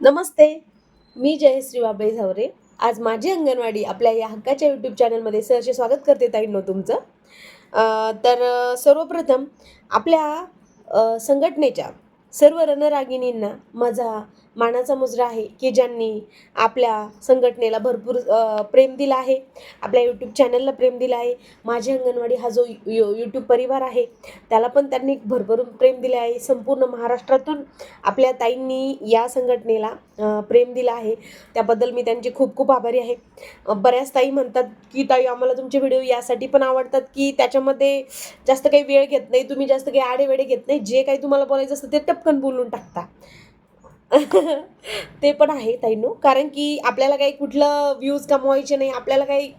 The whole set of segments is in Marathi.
नमस्ते मी जयश्री बाबळे झावरे. आज माझी अंगणवाडी आपल्या या हक्काच्या यूट्यूब चॅनलमध्ये सहर्ष स्वागत करते ताईंनो तुमचं. तर सर्वप्रथम आपल्या संघटनेच्या सर्व रणरागिणींना माझा मानाचा मुजरा आहे की ज्यांनी आपल्या संघटनेला भरपूर प्रेम दिलं आहे. आपल्या यूट्यूब चॅनलला प्रेम दिलं आहे. माझी अंगणवाडी हा जो यू यूट्यूब परिवार आहे त्याला पण त्यांनी भरभरून प्रेम दिले आहे. संपूर्ण महाराष्ट्रातून आपल्या ताईंनी या संघटनेला प्रेम दिलं आहे. त्याबद्दल मी त्यांची खूप खूप आभारी आहे. बऱ्याच ताई म्हणतात की ताई आम्हाला तुमचे व्हिडिओ यासाठी पण आवडतात की त्याच्यामध्ये जास्त काही वेळ घेत नाही तुम्ही जास्त काही आडेवेडे घेत नाही. जे काही तुम्हाला बोलायचं असतं ते टपकन बोलून टाकता. ते पण आहे ताईनो. कारण की आपल्याला काही कुठलं व्ह्यूज कमवायचे नाही आपल्याला काही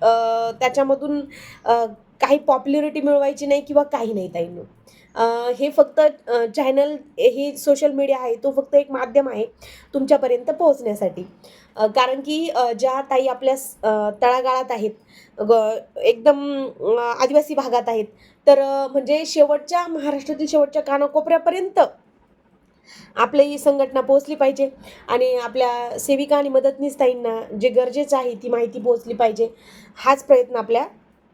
त्याच्यामधून काही पॉप्युलरिटी मिळवायची नाही किंवा काही नाही ताईनो. हे फक्त चॅनल हे सोशल मीडिया आहे तो फक्त एक माध्यम आहे तुमच्यापर्यंत पोहोचण्यासाठी. कारण की ज्या ताई आपल्या तळागाळात आहेत ग एकदम आदिवासी भागात आहेत तर म्हणजे शेवटच्या महाराष्ट्रातील शेवटच्या कानाकोपऱ्यापर्यंत आपली ही संघटना पोहोचली पाहिजे. आणि आपल्या सेविका आणि मदतनीस ताईंना जे गरजेचं आहे ती माहिती पोहोचली पाहिजे. हाच प्रयत्न आपल्या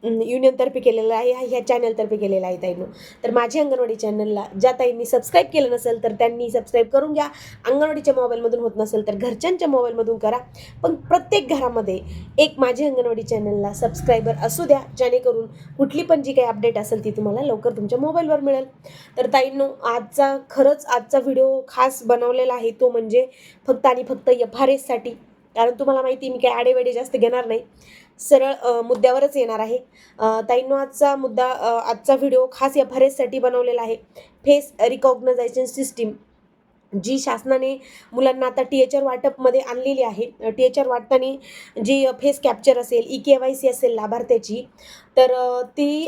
युनियनतर्फे केलेला आहे ह्या चॅनलतर्फे केलेला आहे ताईनं. तर माझी अंगणवाडी चॅनलला ज्या ताईंनी सबस्क्राईब केलं नसेल तर त्यांनी सबस्क्राईब करून घ्या. अंगणवाडीच्या मोबाईलमधून होत नसेल तर घरच्यांच्या मोबाईलमधून करा. पण प्रत्येक घरामध्ये एक माझी अंगणवाडी चॅनलला सबस्क्रायबर असू द्या जेणेकरून कुठली पण जी काही अपडेट असेल ती तुम्हाला लवकर तुमच्या मोबाईलवर मिळेल. तर ताईंनो आजचा खरंच आजचा व्हिडिओ खास बनवलेला आहे तो म्हणजे फक्त आणि फक्त एफ आर एससाठी कारण तुम्हाला माहिती मी काय आडेवेडे जास्त घेणार नाही. सरळ मुद्द्यावरच येणार आहे. ताईंनो आजचा मुद्दा आजचा व्हिडिओ खास या आर बनवलेला आहे. फेस रिकॉग्नायझेशन सिस्टीम जी शासनाने मुलांना आता टी एच आर वाटपमध्ये आणलेली आहे. टी एच आर वाटताना जी फेस कॅप्चर असेल ई के वाय सी असेल लाभार्थ्याची तर ती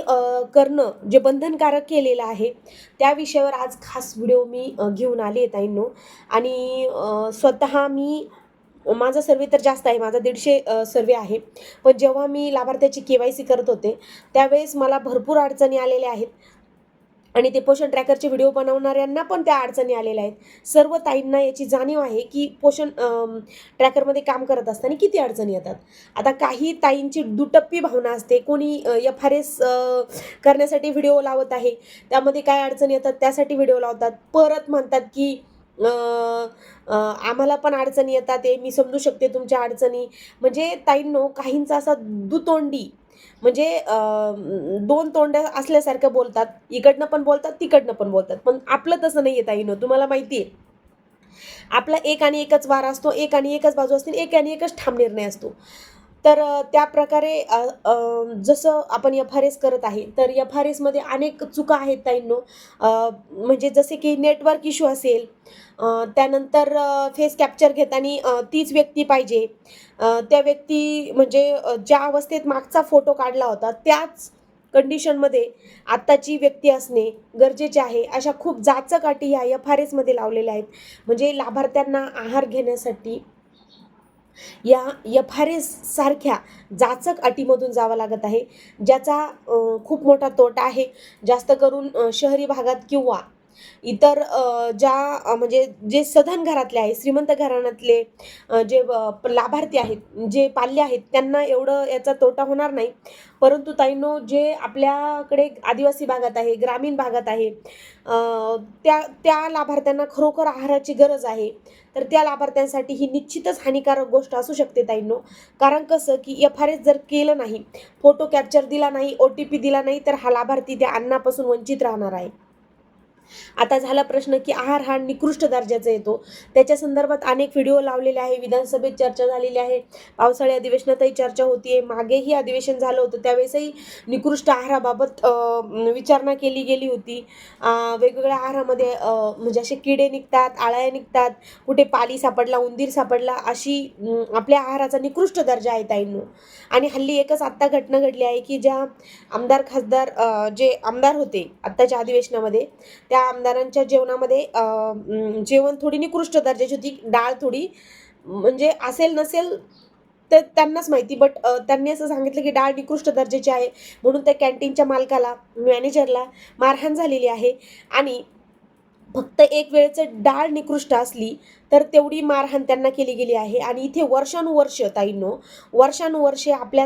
करणं जे बंधनकारक केलेलं आहे त्या विषयावर आज खास व्हिडिओ मी घेऊन आली आहे ताईंनो. आणि स्वतः मी माझा सर्वे तर जास्त आहे माझा दीडशे सर्वे आहे. पण जेव्हा मी लाभार्थ्याची के वाय सी करत होते त्यावेळेस मला भरपूर अडचणी आलेल्या आहेत. आणि ते पोषण ट्रॅकरचे व्हिडिओ बनवणाऱ्यांना पण त्या अडचणी आलेल्या आहेत. सर्व ताईंना याची जाणीव आहे की पोषण ट्रॅकरमध्ये काम करत असताना किती अडचणी येतात. आता काही ताईंची दुटप्पी भावना असते कोणी एफ आर एस करण्यासाठी व्हिडिओ लावत आहे त्यामध्ये काय अडचणी येतात त्यासाठी व्हिडिओ लावतात. परत म्हणतात की आम्हाला पण अडचणी येतात ते मी समजू शकते तुमच्या अडचणी. म्हणजे ताईंनो काहींचा असा दुतोंडी म्हणजे दोन तोंड असल्यासारखं बोलतात. इकडनं पण बोलतात तिकडनं पण बोलतात. पण आपलं तसं नाही आहे ताईनो तुम्हाला माहिती आहे आपला एक आणि एकच वार असतो एक आणि एकच बाजू असते एक आणि एकच ठाम निर्णय असतो. तर त्या प्रकारे जसं आपण एफ आर एस करत आहे तर एफ आर एसमध्ये अनेक चुका आहेत ताईंनो. म्हणजे जसे की नेटवर्क इश्यू असेल त्यानंतर फेस कॅप्चर घेताना तीच व्यक्ती पाहिजे. त्या व्यक्ती म्हणजे ज्या अवस्थेत मागचा फोटो काढला होता त्याच कंडिशनमध्ये आत्ताची व्यक्ती असणे गरजेचे आहे अशा खूप जाचक अटी ह्या एफ आर एसमध्ये लावलेल्या आहेत. म्हणजे लाभार्थ्यांना आहार घेण्यासाठी या यफारेस सारख्या जाचक अटीमधून जावं लागत आहे ज्याचा खूप मोठा तोटा आहे. जास्त करून शहरी भागात किंवा इतर ज्या म्हणजे जे सधन घरातले आहे श्रीमंत घराण्यातले जे लाभार्थी आहेत जे पाल्य आहेत त्यांना एवढं याचा तोटा होणार नाही. परंतु ताईनो जे आपल्याकडे आदिवासी भागात आहे ग्रामीण भागात आहे त्या त्या लाभार्थ्यांना खरोखर आहाराची गरज आहे. तर त्या लाभार्थ्यांसाठी ही निश्चितच हानिकारक गोष्ट असू शकते ताईंनो. कारण कसं की एफ आर एस जर केलं नाही फोटो कॅप्चर दिला नाही ओ टी पी दिला नाही तर हा लाभार्थी त्या अन्नापासून वंचित राहणार आहे. आता झाला प्रश्न की आहार हा निकृष्ट दर्जाचा येतो. त्याच्या संदर्भात अनेक व्हिडिओ लावलेले आहे विधानसभेत चर्चा झालेली आहे पावसाळी अधिवेशनातही चर्चा होतीये मागेही अधिवेशन झालं होतं त्यावेळेसही निकृष्ट आहाराबाबत विचारणा केली गेली होती. वेगवेगळ्या आहारामध्ये म्हणजे असे किडे निघतात आळ्या निघतात कुठे पाली सापडला उंदीर सापडला अशी आपल्या आहाराचा निकृष्ट दर्जा आहे ताईंनो. आणि हल्ली एकच आत्ता घटना घडली आहे की ज्या आमदार खासदार जे आमदार होते आत्ताच्या अधिवेशनामध्ये त्या त्या आमदारांच्या जेवणामध्ये जेवण थोडी निकृष्ट दर्जाची होती. डाळ थोडी म्हणजे असेल नसेल तर त्यांनाच माहिती. बट त्यांनी असं सांगितलं की डाळ निकृष्ट दर्जाची आहे. म्हणून त्या कॅन्टीनच्या मालकाला मॅनेजरला मारहाण झालेली आहे. आणि फक्त एक वेळेचं डाळ निकृष्ट असली तर तेवढी मारहाण त्यांना केली गेली आहे. आणि इथे वर्षानुवर्ष ताईंनो वर्षानुवर्षे आपल्या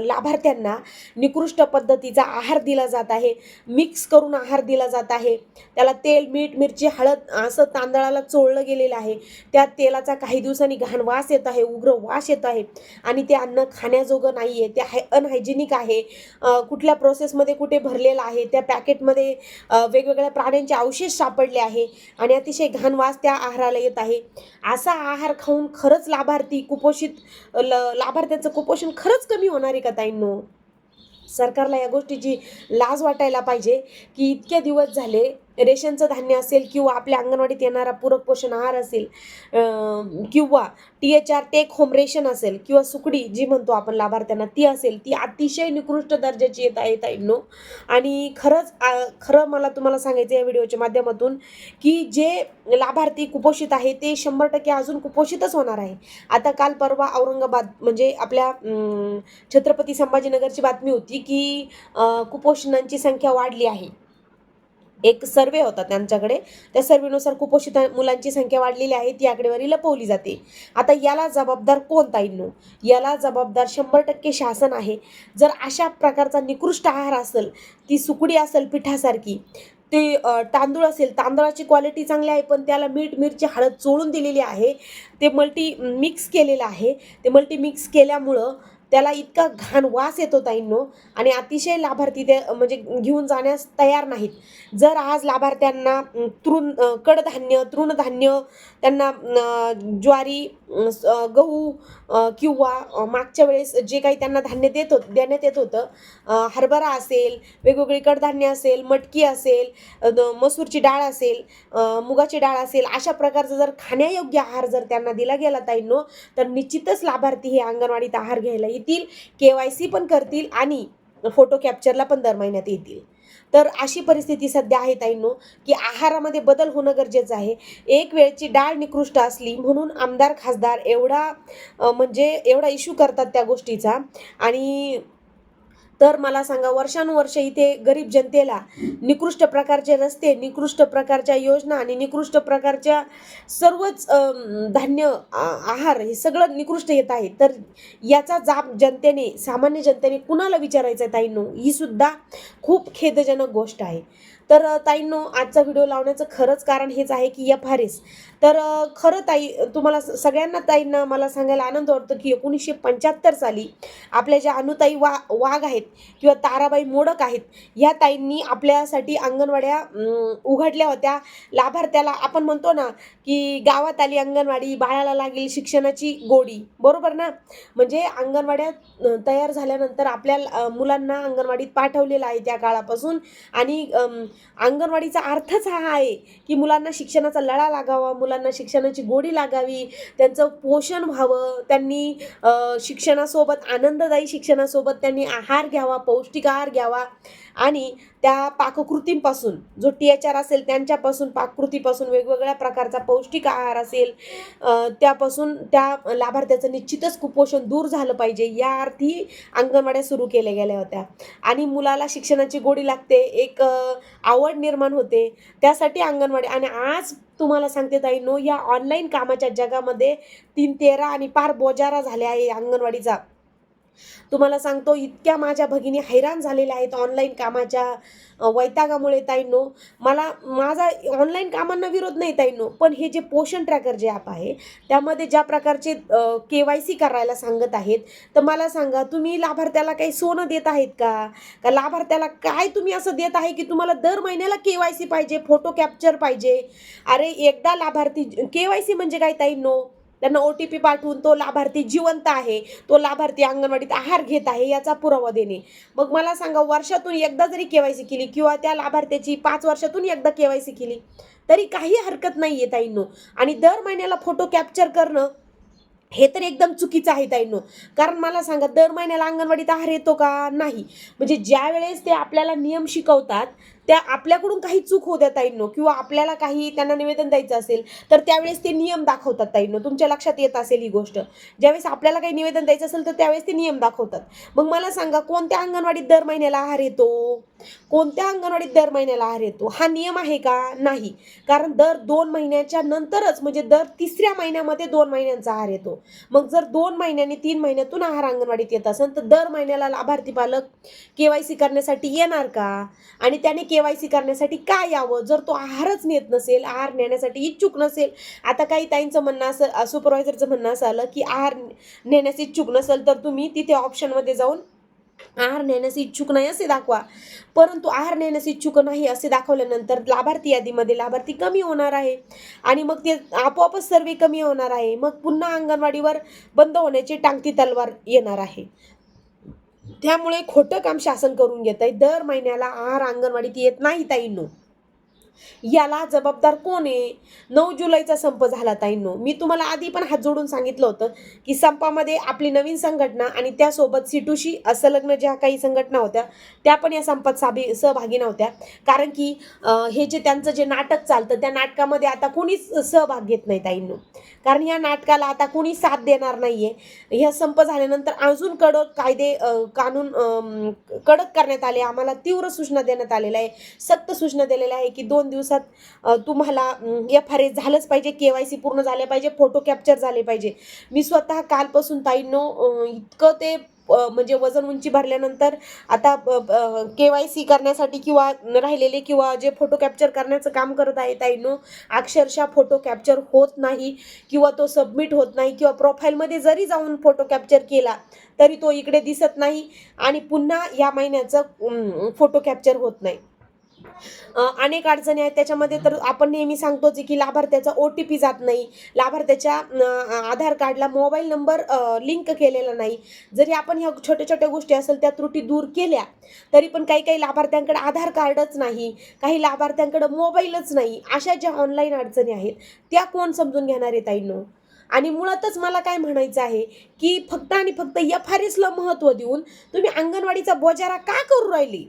लाभार्थ्यांना निकृष्ट पद्धतीचा आहार दिला जात आहे. मिक्स करून आहार दिला जात आहे. त्याला तेल मीठ मिरची हळद असं तांदळाला चोळलं गेलेलं आहे. त्या तेलाचा काही दिवसांनी घाण वास येत आहे उग्र वास येत आहे. आणि ते अन्न खाण्याजोगं नाही आहे ते हाय अनहायजेनिक आहे. कुठल्या प्रोसेसमध्ये कुठे भरलेलं आहे त्या पॅकेटमध्ये वेगवेगळ्या प्राण्यांचे अवशेष सापडले आहे. आणि अतिशय घाण वास त्या आहाराला येत आहे. असा आहार खाऊन खरंच लाभार्थी कुपोषित ल लाभार्थ्याचं कुपोषण खरंच कमी होणार आहे का ताईंनो? सरकारला या गोष्टीची लाज वाटायला पाहिजे की इतके दिवस झाले रेशनचं धान्य असेल किंवा आपल्या अंगणवाडीत येणारा पूरक पोषण आहार असेल किंवा T H R take home ration असेल किंवा सुकडी जी म्हणतो आपण लाभार्थ्यांना ती असेल ती अतिशय निकृष्ट दर्जाची येत आहे ताईंनो आणि खरंच खरं मला तुम्हाला सांगायचं या व्हिडिओच्या माध्यमातून की जे लाभार्थी कुपोषित आहे ते शंभर टक्के अजून कुपोषितच होणार आहे. आता काल परवा औरंगाबाद म्हणजे आपल्या छत्रपती संभाजीनगरची बातमी होती की कुपोषणांची संख्या वाढली आहे. एक सर्वे होता त्यांच्याकडे. त्या सर्वेनुसार कुपोषित मुलांची संख्या वाढलेली आहे. ती आकडेवारी लपवली जाते. आता याला जबाबदार कोण ताईंनो? याला जबाबदार शंभर टक्के शासन आहे. जर अशा प्रकारचा निकृष्ट आहार असेल ती सुकडी असेल पिठासारखी ते तांदूळ असेल तांदळाची क्वालिटी चांगली आहे पण त्याला मीठ मिरची हळद चोळून दिलेली आहे. ते मल्टी मिक्स केलेलं आहे. ते मल्टी मिक्स केल्यामुळं त्याला इतका घाण वास येतो ताईंनो. आणि अतिशय लाभार्थी ते म्हणजे घेऊन जाण्यास तयार नाहीत. जर आज लाभार्थ्यांना तृण कडधान्य तृणधान्य त्यांना ज्वारी गहू किंवा मागच्या वेळेस जे काही त्यांना धान्य देत होत देण्यात येत होतं हरभरा असेल वेगवेगळी कडधान्य असेल मटकी असेल द- मसूरची डाळ असेल मुगाची डाळ असेल अशा प्रकारचा जर खाण्यायोग्य आहार जर त्यांना दिला गेला ताईंनो तर निश्चितच लाभार्थी हे अंगणवाडीत आहार घ्यायला येतील के वाय सी पण करतील आणि फोटो कॅप्चरला पण दर महिन्यात येतील. तर अशी परिस्थिती सध्या आहे ताईंनो की आहारामध्ये बदल होणं गरजेचं आहे. एक वेळची डाळ निकृष्ट असली म्हणून आमदार खासदार एवढा म्हणजे एवढा इश्यू करतात त्या गोष्टीचा. आणि तर मला सांगा वर्षानुवर्ष इथे गरीब जनतेला निकृष्ट प्रकारचे रस्ते निकृष्ट प्रकारच्या योजना आणि निकृष्ट प्रकारच्या सर्वच धान्य आ- आहार हे सगळं निकृष्ट येत आहे. तर याचा जाप जनतेने सामान्य जनतेने कुणाला विचारायचं आहे ताईंनो? ही सुद्धा खूप खेदजनक गोष्ट आहे. तर ताईंनो आजचा व्हिडिओ लावण्याचं खरंच कारण हेच आहे की एफ आर एस तर खरं ताई तुम्हाला सगळ्यांना ताईंना मला सांगायला आनंद वाटतो की एकोणीसशे पंच्याहत्तर साली आपल्या ज्या अनुताई वा वाघ आहेत किंवा ताराबाई मोडक आहेत ह्या ताईंनी आपल्यासाठी अंगणवाड्या उघडल्या होत्या. लाभार्थ्याला आपण म्हणतो ना की गावात आली अंगणवाडी बाळाला लागेल शिक्षणाची गोडी. बरोबर ना? म्हणजे अंगणवाड्या तयार झाल्यानंतर आपल्या मुलांना अंगणवाडीत पाठवलेलं आहे त्या काळापासून आणि अंगणवाडीचा अर्थच हा आहे की मुलांना शिक्षणाचा लळा लागावा मुलांना शिक्षणाची गोडी लागावी त्यांचं पोषण व्हावं त्यांनी शिक्षणासोबत आनंददायी शिक्षणासोबत त्यांनी आहार घ्यावा पौष्टिक आहार घ्यावा आणि त्या पाककृतींपासून जो टी एच आर असेल त्यांच्यापासून पाककृतीपासून वेगवेगळ्या प्रकारचा पौष्टिक आहार असेल त्यापासून त्या लाभार्थ्याचं निश्चितच कुपोषण दूर झालं पाहिजे या अर्थी अंगणवाड्या सुरू केल्या गेल्या होत्या. आणि मुलाला शिक्षणाची गोडी लागते एक आवड निर्माण होते त्यासाठी अंगणवाडी आणि आज तुम्हाला सांगते ताई नो या ऑनलाईन कामाच्या जगामध्ये तीन तेरा आणि पार बोजारा झाले आहे अंगणवाडीचा. तुम्हाला सांगतो इतक्या माझ्या भगिनी हैराण झालेल्या आहेत ऑनलाईन कामाच्या वैतागामुळे ताईंनो. मला माझा ऑनलाईन कामांना विरोध नाही ताईंनो पण हे जे पोषण ट्रॅकर जे ॲप आहे त्यामध्ये ज्या प्रकारचे के वाय सी करायला सांगत आहेत तर मला सांगा तुम्ही लाभार्थ्याला काही सोनं देत आहेत का? का लाभार्थ्याला काय तुम्ही असं देत आहे की तुम्हाला दर महिन्याला के वाय सी पाहिजे फोटो कॅप्चर पाहिजे? अरे एकदा लाभार्थी के वाय सी म्हणजे काय ताईंनो? त्यांना ओ टी पी पाठवून तो लाभार्थी जिवंत आहे तो लाभार्थी अंगणवाडीत आहार घेत आहे याचा पुरावा देणे. मग मला सांगा वर्षातून एकदा जरी केवायसी केली किंवा त्या लाभार्थ्याची पाच वर्षातून एकदा केवायसी केली तरी काही हरकत नाही आहे ताईंनो. आणि दर महिन्याला फोटो कॅप्चर करणं हे तर एकदम चुकीचं आहे ताईंनो. कारण मला सांगा दर महिन्याला अंगणवाडीत आहार येतो का नाही? म्हणजे ज्या वेळेस ते आपल्याला नियम शिकवतात त्या आपल्याकडून काही चूक होत्या ताईंनो किंवा आपल्याला काही त्यांना निवेदन द्यायचं असेल तर त्यावेळेस ते नियम दाखवतात ताईंनो. तुमच्या लक्षात येत असेल ही गोष्ट. ज्यावेळेस आपल्याला काही निवेदन द्यायचं असेल तर त्यावेळेस ते नियम दाखवतात. मग मला सांगा कोणत्या अंगणवाडीत दर महिन्याला आहार येतो? कोणत्या अंगणवाडीत दर महिन्याला आहार येतो? हा नियम आहे का? नाही. कारण दर दोन महिन्याच्या नंतरच म्हणजे दर तिसऱ्या महिन्यामध्ये दोन महिन्यांचा आहार येतो. मग जर दोन महिन्यांनी तीन महिन्यातून आहार अंगणवाडीत येत असेल तर दर महिन्याला लाभार्थी पालक के करण्यासाठी येणार का? आणि त्याने के केवायसी करण्यासाठी काय यावं? जर तो आहारच नेत नसेल आहार नेण्यासाठी इच्छुक नसेल आता काही ताईंचं म्हणणं असं सुपरवायझरचं म्हणणं असं आलं की आहार नेण्यास इच्छुक नसेल तर तुम्ही तिथे ऑप्शनमध्ये जाऊन आहार नेण्यास इच्छुक नाही असे दाखवा. परंतु आहार नेण्यास इच्छुक नाही असे दाखवल्यानंतर लाभार्थी यादीमध्ये लाभार्थी कमी होणार आहे आणि मग ते आपोआपच सर्वे कमी होणार आहे. मग पुन्हा अंगणवाडीवर बंद होण्याची टांगती तलवार येणार आहे. त्यामुळे खोटं काम शासन करून घेत आहे दर महिन्याला आहार अंगणवाडीत येत नाही ताईंनो. याला जबाबदार कोण आहे? नऊ जुलैचा संप झाला ताईंनो. मी तुम्हाला आधी पण हात जोडून सांगितलं होतं की संपामध्ये आपली नवीन संघटना आणि त्यासोबत सिटूशी असंलग्न ज्या काही संघटना होत्या त्या पण या संपात साभी सहभागी नव्हत्या. कारण की हे जे त्यांचं जे नाटक चालतं त्या नाटकामध्ये आता कोणीच सहभाग घेत नाही ताईंनो. कारण या नाटकाला आता कोणी साथ देणार नाही आहे ह्या संप झाल्यानंतर अजून कडक कायदे कानून कडक करण्यात आले. आम्हाला तीव्र सूचना देण्यात आलेल्या आहे सक्त सूचना दिलेल्या आहे की दोन दिवसात तुम्हाला एफ आर एस झालंच पाहिजे के वाय सी पूर्ण झाले पाहिजे फोटो कॅप्चर झाले पाहिजे. मी स्वतः कालपासून ताईंनो इतकं ते म्हणजे वजन उंची भरल्यानंतर आता के वाय सी करण्यासाठी किंवा राहिलेले किंवा जे फोटो कॅप्चर करण्याचं काम करत आहे ताईंनो अक्षरशः फोटो कॅप्चर होत नाही किंवा तो सबमिट होत नाही किंवा प्रोफाईलमध्ये जरी जाऊन फोटो कॅप्चर केला तरी तो इकडे दिसत नाही आणि पुन्हा या महिन्याचं फोटो कॅप्चर होत नाही. अनेक अडचणी आहेत. त्याच्यामध्ये तर आपण नेहमी सांगतोच की लाभार्थ्याचा ओ टी पी जात नाही. लाभार्थ्याच्या आधार कार्डला मोबाईल नंबर लिंक केलेला नाही. जरी आपण ह्या छोट्या छोट्या गोष्टी असेल त्या त्रुटी दूर केल्या तरी पण काही काही लाभार्थ्यांकडे आधार कार्डच नाही. काही लाभार्थ्यांकडे मोबाईलच नाही. अशा ज्या ऑनलाईन अडचणी आहेत त्या कोण समजून घेणार आहे ताईंनो? आणि मुळातच मला काय म्हणायचं आहे की फक्त आणि फक्त एफ आर एसला महत्त्व देऊन तुम्ही अंगणवाडीचा बोजारा का करू राहिली?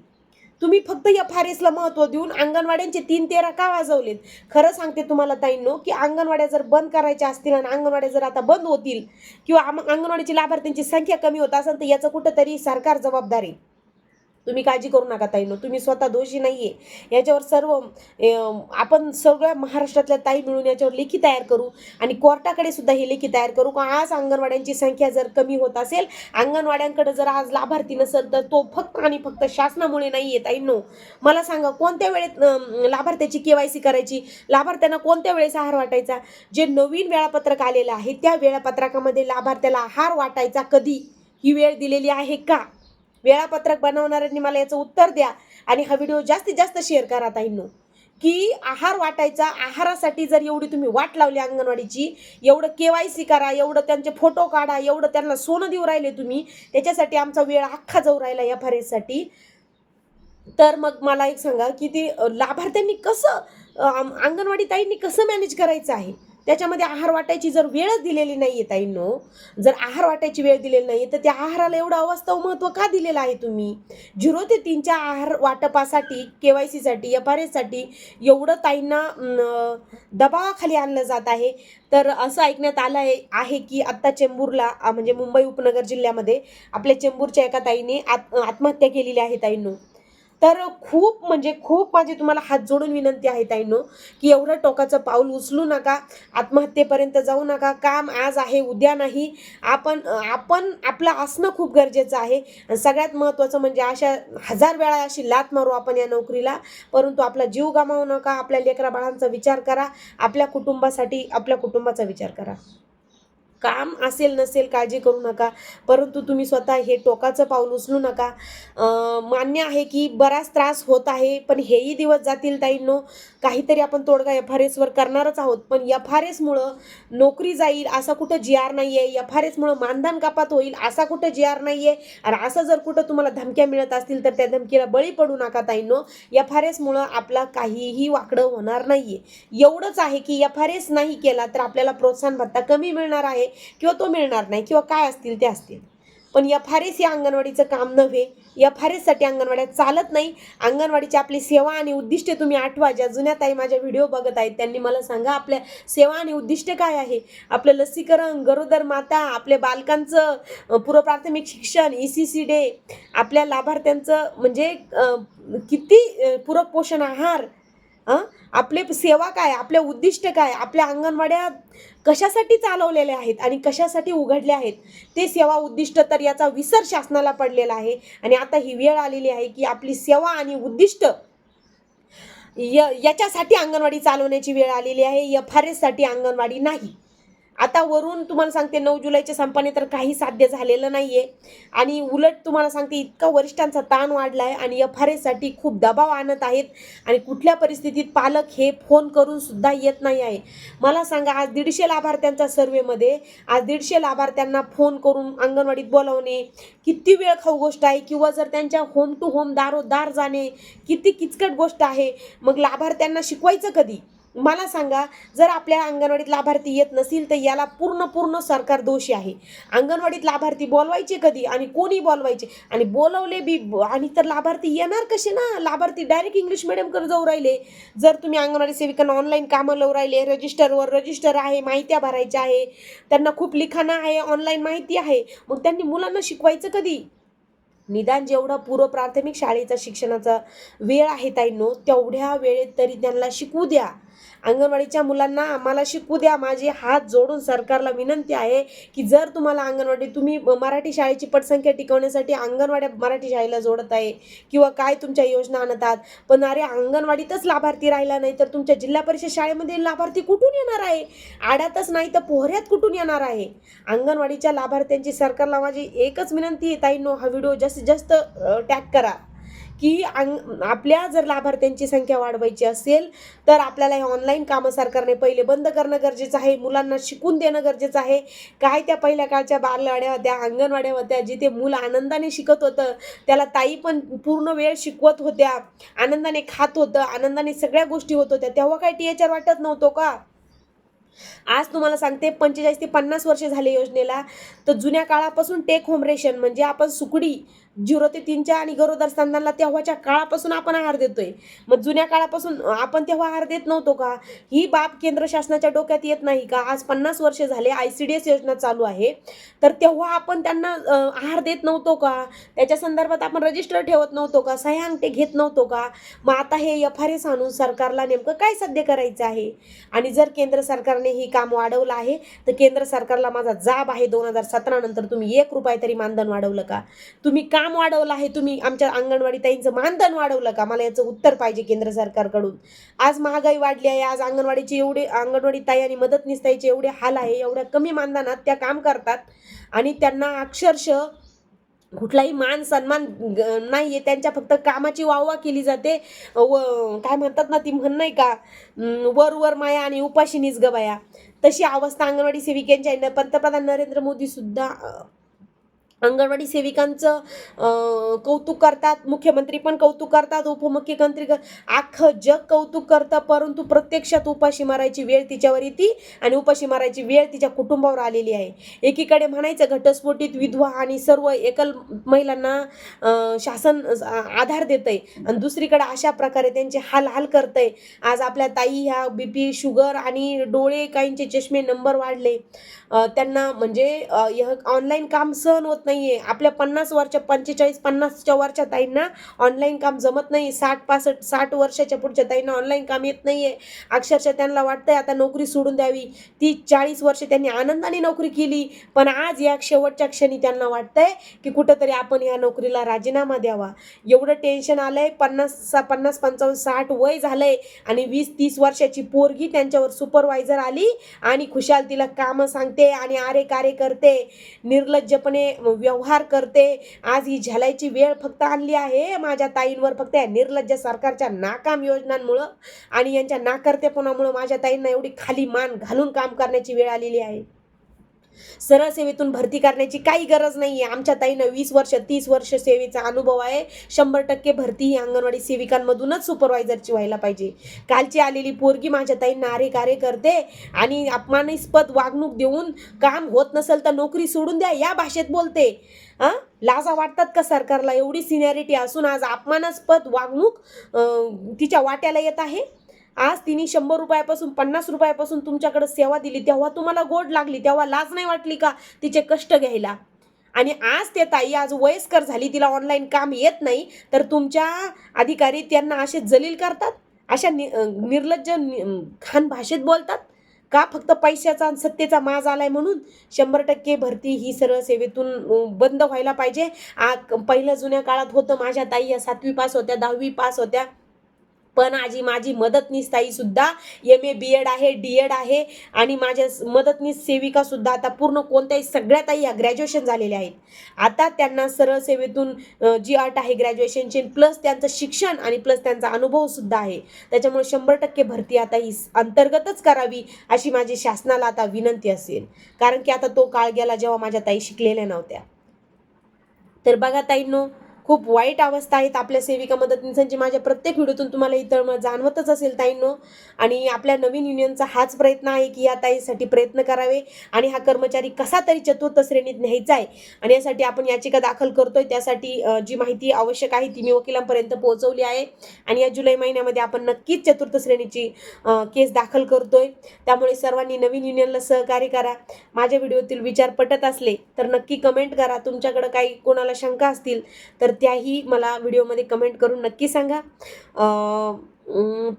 तुम्ही फक्त एफ आर एसला महत्त्व देऊन अंगणवाड्यांचे तीन तेरा का वाजवलेत? खरं सांगते तुम्हाला ताईंनो की अंगणवाड्या जर बंद करायच्या असतील आणि अंगणवाड्या जर आता बंद होतील किंवा अंगणवाडीची लाभार्थ्यांची संख्या कमी होत असेल तर याचं कुठंतरी सरकार जबाबदारी तुम्ही काळजी करू नका ताईनो तुम्ही स्वतः दोषी नाही आहे याच्यावर सर्व आपण सगळ्या महाराष्ट्रातल्या ताई मिळून याच्यावर लेखी तयार करू आणि कोर्टाकडे सुद्धा ही लेखी तयार करू. का आज अंगणवाड्यांची संख्या जर कमी होत असेल अंगणवाड्यांकडे जर आज लाभार्थी नसेल तर तो फक्त आणि फक्त शासनामुळे नाही आहे मला सांगा कोणत्या वेळेत लाभार्थ्याची के वाय सी करायची? लाभार्थ्यांना कोणत्या वेळेस आहार वाटायचा? जे नवीन वेळापत्रक आलेलं आहे त्या वेळापत्रकामध्ये लाभार्थ्याला आहार वाटायचा कधी? ही वेळ दिलेली आहे का? वेळापत्रक बनवणाऱ्यांनी मला याचं उत्तर द्या आणि हा व्हिडिओ जास्तीत जास्त शेअर करा ताईंनो. की आहार वाटायचा आहारासाठी जर एवढी तुम्ही वाट लावली अंगणवाडीची एवढं के वाय सी करा एवढं त्यांचे फोटो काढा एवढं त्यांना सोनं देऊ राहिले तुम्ही त्याच्यासाठी आमचा वेळ अख्खा जाऊ राहिला या आर तर मग मला एक सांगा की ते लाभार्थ्यांनी कसं अंगणवाडी ताईंनी कसं मॅनेज करायचं आहे? त्याच्यामध्ये आहार वाटायची जर वेळच दिलेली नाही आहे ताईंनो जर आहार वाटायची वेळ दिलेली नाही तर त्या आहाराला एवढं अवास्तव महत्त्व का दिलेलं आहे तुम्ही? झिरो ते तीनच्या आहार वाटपासाठी के वाय सीसाठी एफ आर एससाठी एवढं ताईंना दबावाखाली आणलं जात आहे. तर असं ऐकण्यात आलं आहे आहे की आत्ता चेंबूरला म्हणजे मुंबई उपनगर जिल्ह्यामध्ये आपल्या चेंबूरच्या एका ताईने आत आत्महत्या केलेली आहे ताईंनो. तर खूप म्हणजे खूप माझी तुम्हाला हात जोडून विनंती आहे ताईंनो की एवढं टोकाचं पाऊल उचलू नका आत्महत्येपर्यंत जाऊ नका काम आज आहे उद्या नाही. आपण आपण आपलं असणं खूप गरजेचं आहे. आणि सगळ्यात महत्त्वाचं म्हणजे अशा हजार वेळा अशी लात मारू आपण या नोकरीला. परंतु आपला जीव गमावू नका आपल्या लेकरा बाळांचा विचार करा आपल्या कुटुंबासाठी आपल्या कुटुंबाचा विचार करा. काम असेल नसेल काळजी करू नका. परंतु तुम्ही स्वतः हे टोकाचं पाऊल उचलू नका. मान्य आहे की बराच त्रास होत आहे पण हेही दिवस जातील ताईंनो. काहीतरी आपण तोडगा एफ आर एसवर करणारच आहोत पण एफ आर एसमुळं नोकरी जाईल असा कुठं जी आर नाही आहे एफ आर एसमुळं मानधन कपात होईल असा कुठं जी आर नाही आहे आणि असं जर कुठं तुम्हाला धमक्या मिळत असतील तर त्या धमकीला बळी पडू नका ताईंनो. एफ आर एसमुळं आपला काहीही वाकडं होणार नाही आहे एवढंच आहे की एफ आर एस नाही केला तर आपल्याला प्रोत्साहन भत्ता कमी मिळणार आहे. किंवा तो मिळणार नाही किंवा काय असतील ते असतील. पण एफ आर एस या अंगणवाडीचं काम नव्हे. एफ आर एससाठी अंगणवाड्या चालत नाही. अंगणवाडीची आपली सेवा आणि उद्दिष्टे तुम्ही आठवा. ज्या जुन्या ताई माझ्या व्हिडिओ बघत आहेत त्यांनी मला सांगा आपल्या सेवा आणि उद्दिष्टे काय आहे. आपलं लसीकरण गरोदर माता आपल्या बालकांचं पूर्वप्राथमिक शिक्षण ई सी सी डे आपल्या लाभार्थ्यांचं म्हणजे किती पूरक पोषण आहार हां? आपले सेवा काय आपले उद्दिष्ट काय आपल्या अंगणवाड्या कशासाठी चालवलेल्या आहेत आणि कशासाठी उघडल्या आहेत? ते सेवा उद्दिष्ट तर याचा विसर शासनाला पडलेला आहे. आणि आता ही वेळ आलेली आहे की आपली सेवा आणि उद्दिष्ट य याच्यासाठी अंगणवाडी चालवण्याची वेळ आलेली आहे. एफ आर एससाठी अंगणवाडी नाही. आता वरून तुम्हाला सांगते नऊ जुलैच्या संपाने तर काही साध्य झालेलं नाही आहे आणि उलट तुम्हाला सांगते इतका वरिष्ठांचा ताण वाढला आहे आणि एफ आर एससाठी खूप दबाव आणत आहेत आणि कुठल्या परिस्थितीत पालक हे फोन करून सुद्धा येत नाही आहे. मला सांगा आज दीडशे लाभार्थ्यांच्या सर्वेमध्ये आज दीडशे लाभार्थ्यांना फोन करून अंगणवाडीत बोलावणे किती वेळ खाऊ गोष्ट आहे? किंवा जर त्यांच्या होम टू होम दारोदार जाणे किती किचकट गोष्ट आहे? मग लाभार्थ्यांना शिकवायचं कधी? मला सांगा जर आपल्या अंगणवाडीत लाभार्थी येत नसेल तर याला पूर्ण पूर्ण सरकार दोषी आहे. अंगणवाडीत लाभार्थी बोलवायचे कधी आणि कोणी बोलवायचे? आणि बोलवले बी आणि तर लाभार्थी येणार कसे ना? लाभार्थी डायरेक्ट इंग्लिश मिडियमकडे जाऊ राहिले. जर तुम्ही अंगणवाडी सेविकांना ऑनलाईन कामं लावू राहिले रजिस्टरवर रजिस्टर आहे माहित्या भरायच्या आहे त्यांना खूप लिखाणं आहे ऑनलाईन माहिती आहे मग त्यांनी मुलांना शिकवायचं कधी? निदान जेवढा पूर्व प्राथमिक शाळेचा शिक्षणाचा वेळ आहे ताईंनो तेवढ्या वेळेत तरी त्यांना शिकवू द्या. अंगणवाडीच्या मुलांना आम्हाला शिकू द्या. माझे हात जोडून सरकारला विनंती आहे की जर तुम्हाला अंगणवाडी तुम्ही मराठी शाळेची पटसंख्या टिकवण्यासाठी अंगणवाड्या मराठी शाळेला जोडत आहे किंवा काय तुमच्या योजना आणतात पण अरे अंगणवाडीतच लाभार्थी राहिला नाही तर तुमच्या जिल्हा परिषद शाळेमध्ये लाभार्थी कुठून येणार आहे? आड्यातच नाही तर पोहऱ्यात कुठून येणार आहे? अंगणवाडीच्या लाभार्थ्यांची सरकारला माझी एकच विनंती आहे ताईंनो हा व्हिडिओ जास्तीत जास्त टॅग करा. की अंग आपल्या जर लाभार्थ्यांची संख्या वाढवायची असेल तर आपल्याला हे ऑनलाईन कामं सरकारने पहिले बंद करणं गरजेचं आहे. मुलांना शिकून देणं गरजेचं आहे. काय त्या पहिल्या काळच्या बालवाड्या होत्या अंगणवाड्या होत्या जिथे मुलं आनंदाने शिकत होतं. त्याला ताई पण पूर्ण वेळ शिकवत होत्या. आनंदाने खात होतं. आनंदाने सगळ्या गोष्टी होत होत्या. तेव्हा काय टी एच आर वाटत नव्हतो का? आज तुम्हाला सांगते पंचेचाळीस ते पन्नास वर्ष झाले योजनेला. तर जुन्या काळापासून टेक होम रेशन म्हणजे आपण सुकडी झिरो ते तीनच्या आणि गरोदर स्तंदांना तेव्हाच्या काळापासून आपण आहार देतोय. मग जुन्या काळापासून आपण तेव्हा आहार देत नव्हतो का? ही बाब केंद्र शासनाच्या डोक्यात येत नाही का? आज पन्नास वर्षे झाले आय सी डी एस योजना चालू आहे. तर तेव्हा आपण त्यांना आहार देत नव्हतो का? त्याच्या संदर्भात आपण रजिस्टर ठेवत नव्हतो का? सह्या अंगठे घेत नव्हतो का? मग आता हे एफ आर एस आणून सरकारला नेमकं काय साध्य करायचं आहे? आणि जर केंद्र सरकारने ही काम वाढवलं आहे तर केंद्र सरकारला माझा जाब आहे दोन हजार सतरा नंतर. तुम्ही एक रुपये तरी मानधन वाढवलं का? तुम्ही का काम वाढवलं आहे तुम्ही. आमच्या अंगणवाडी ताईंचं मानधन वाढवलं का? मला याचं उत्तर पाहिजे केंद्र सरकारकडून. आज महागाई वाढली आहे. आज अंगणवाडीचे एवढे अंगणवाडी ताई आणि मदतनीस ताईचे एवढे हाल आहे. एवढ्या कमी मानधनात त्या काम करतात. आणि त्यांना अक्षरशः कुठलाही मान सन्मान नाही आहे त्यांच्या फक्त कामाची वाहवा केली जाते. व काय म्हणतात ना ती म्हण नाही का? वर वर माया आणि उपाशी निसगबाया तशी अवस्था अंगणवाडी सेविकांची आहे पंतप्रधान नरेंद्र मोदी सुद्धा अंगणवाडी सेविकांचं कौतुक करतात मुख्यमंत्री पण कौतुक करतात उपमुख्यमंत्री क- अख्खं जग कौतुक करतं परंतु प्रत्यक्षात उपाशी मारायची वेळ तिच्यावर येते आणि उपाशी मारायची वेळ तिच्या कुटुंबावर आलेली आहे. एकीकडे म्हणायचं घटस्फोटीत विधवा आणि सर्व एकल महिलांना शासन आधार देत आहे आणि दुसरीकडे अशा प्रकारे त्यांचे हाल हाल आहे आज आपल्या ताई ह्या बी पी शुगर आणि डोळे काहींचे चष्मे नंबर वाढले. त्यांना म्हणजे ऑनलाईन काम सहन होत नाही. नाहीये. आपल्या पन्नास वर्ष पंचेचाळीस पन्नासच्या वरच्या ताईंना ऑनलाईन काम जमत नाही. साठ पासष्ट साठ वर्षाच्या पुढच्या ताईंना ऑनलाईन काम येत नाहीये. अक्षरशः त्यांना वाटतंय आता नोकरी सोडून द्यावी. ती चाळीस वर्ष त्यांनी आनंदाने नोकरी केली. पण आज या शेवटच्या क्षणी त्यांना वाटतंय की कुठंतरी आपण या नोकरीला राजीनामा द्यावा. एवढं टेन्शन आलंय. पन्नास सा- पन्नास पंचावन्न साठ वय झालंय आणि वीस तीस वर्षाची पोरगी त्यांच्यावर सुपरवायझर आली आणि खुशाल तिला कामं सांगते आणि आरे कार्य करते. निर्लज्जपणे व्यवहार करते. आज ही झलायची वेळ फक्त आणली आहे. माझ्या ताईंवर फक्त या निर्लज्ज सरकारच्या नाकाम योजनांमुळं आणि यांच्या नाकर्तेपणामुळं माझ्या ताईंना एवढी खाली मान घालून काम करण्याची वेळ आलेली आहे. सरळ सेवेतून भरती करण्याची काही गरज नाही आहे आमच्या ताईनं वीस वर्ष तीस वर्ष सेवेचा अनुभव आहे. शंभर टक्के भरती ही अंगणवाडी सेविकांमधूनच सुपरवायझरची व्हायला पाहिजे. कालची आलेली पोरगी माझ्या ताईंना आरे कार्य करते आणि अपमानास्पद वागणूक देऊन काम होत नसेल तर नोकरी सोडून द्या या भाषेत बोलते. हां लाजा वाटतात का सरकारला? एवढी सिनियरिटी असून आज अपमानास्पद वागणूक तिच्या वाट्याला येत आहे? आज तिने शंभर रुपयापासून पन्नास रुपयापासून तुमच्याकडे सेवा दिली तेव्हा तुम्हाला गोड लागली तेव्हा लाज नाही वाटली का तिचे कष्ट घ्यायला? आणि आज ते ताई आज वयस्कर झाली तिला ऑनलाईन काम येत नाही तर तुमच्या अधिकारी त्यांना असे जलील करतात? अशा नि निर्लज्ज खान भाषेत बोलतात? का फक्त पैशाचा आणि सत्तेचा माज आलाय म्हणून? शंभर टक्के भरती ही सरळ सेवेतून बंद व्हायला पाहिजे. आ पहिल्या जुन्या काळात होतं माझ्या ताई या सातवी पास होत्या दहावी पास होत्या. पण आजी माझी मदतनीस ताई सुद्धा एम ए बी एड आहे डी एड आहे आणि माझ्या मदतनीस सेविका सुद्धा आता पूर्ण कोणत्याही सगळ्या ताई या ग्रॅज्युएशन झालेल्या आहेत. आता त्यांना सरळ सेवेतून जी अट आहे ग्रॅज्युएशनची प्लस त्यांचं शिक्षण आणि प्लस त्यांचा अनुभव सुद्धा आहे. त्याच्यामुळे शंभर टक्के भरती आता ही अंतर्गतच करावी अशी माझी शासनाला आता विनंती असेल. कारण की आता तो काळ गेला जेव्हा माझ्या ताई शिकलेल्या नव्हत्या. तर बघा ताईंनो खूप वाईट अवस्था आहेत आपल्या सेविका मदतनीसांची माझ्या प्रत्येक व्हिडिओतून तुम्हाला इतर जाणवतच असेल ताईंनो. आणि आपल्या नवीन युनियनचा हाच प्रयत्न आहे की या ताईसाठी प्रयत्न करावे. आणि हा कर्मचारी कसा तरी चतुर्थ श्रेणीत न्यायचा आहे. आणि यासाठी आपण याचिका दाखल करतोय. त्यासाठी जी माहिती आवश्यक आहे ती मी वकिलांपर्यंत पोहोचवली आहे. आणि या जुलै महिन्यामध्ये आपण नक्कीच चतुर्थ श्रेणीची केस दाखल करतोय. त्यामुळे सर्वांनी नवीन युनियनला सहकार्य करा. माझ्या व्हिडिओतील विचार पटत असले तर नक्की कमेंट करा. तुमच्याकडं काही कोणाला शंका असतील तर तर त्याही मला व्हिडिओमध्ये कमेंट करून नक्की सांगा.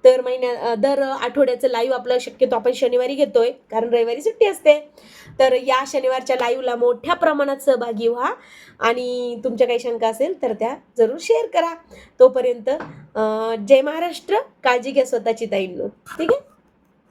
तर दर महिन्या दर आठवड्याचं लाईव्ह आपलं शक्यतो आपण शनिवारी घेतोय कारण रविवारी सुट्टी असते. तर या शनिवारच्या लाईव्हला मोठ्या प्रमाणात सहभागी व्हा आणि तुमच्या काही शंका असेल तर त्या जरूर शेअर करा. तोपर्यंत जय महाराष्ट्र काळजी घ्या स्वतःची ताईंनो. ठीक आहे?